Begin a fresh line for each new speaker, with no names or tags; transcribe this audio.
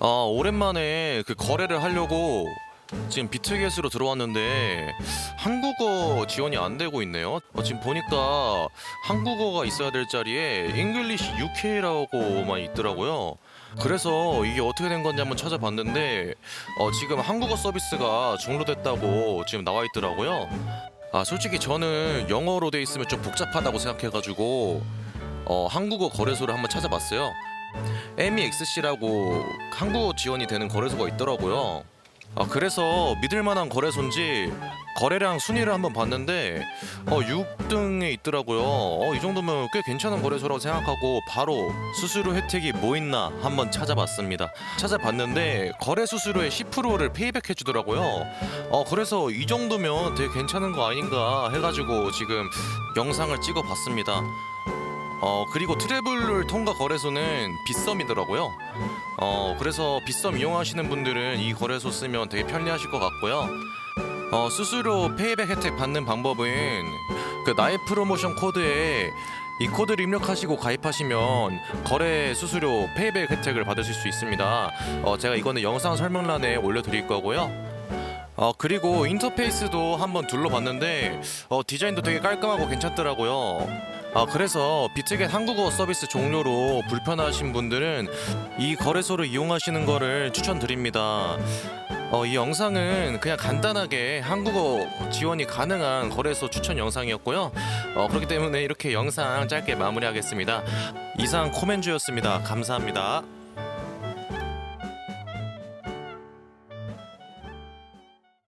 아 오랜만에 그 거래를 하려고 지금 비트겟으로 들어왔는데 한국어 지원이 안 되고 있네요. 어, 지금 보니까 한국어가 있어야 될 자리에 잉글리시 UK라고만 있더라고요. 그래서 이게 어떻게 된 건지 한번 찾아봤는데 어, 지금 한국어 서비스가 종료됐다고 지금 나와 있더라고요. 아 솔직히 저는 영어로 돼 있으면 좀 복잡하다고 생각해가지고 어, 한국어 거래소를 한번 찾아봤어요. MEXC라고 한국어 지원이 되는 거래소가 있더라고요. 아 그래서 믿을만한 거래소인지 거래량 순위를 한번 봤는데 어 6등에 있더라고요. 어이 정도면 꽤 괜찮은 거래소라고 생각하고 바로 수수료 혜택이 뭐 있나 한번 찾아봤습니다. 찾아봤는데 거래 수수료의 10%를 페이백 해 주더라고요. 어 그래서 이 정도면 되게 괜찮은 거 아닌가 해가지고 지금 영상을 찍어봤습니다. 어 그리고 트래블 통과 거래소는 빗썸이더라고요. 어 그래서 빗썸 이용하시는 분들은 이 거래소 쓰면 되게 편리하실 것 같고요. 어 수수료 페이백 혜택 받는 방법은 그 나의 프로모션 코드에 이 코드를 입력하시고 가입하시면 거래 수수료 페이백 혜택을 받으실 수 있습니다. 어 제가 이거는 영상 설명란에 올려드릴 거고요. 어 그리고 인터페이스도 한번 둘러봤는데 어 디자인도 되게 깔끔하고 괜찮더라고요. 아 그래서 비트겟 한국어 서비스 종료로 불편하신 분들은 이 거래소를 이용하시는 거를 추천드립니다. 어, 이 영상은 그냥 간단하게 한국어 지원이 가능한 거래소 추천 영상이었고요. 어, 그렇기 때문에 이렇게 영상 짧게 마무리하겠습니다. 이상 코멘주였습니다. 감사합니다.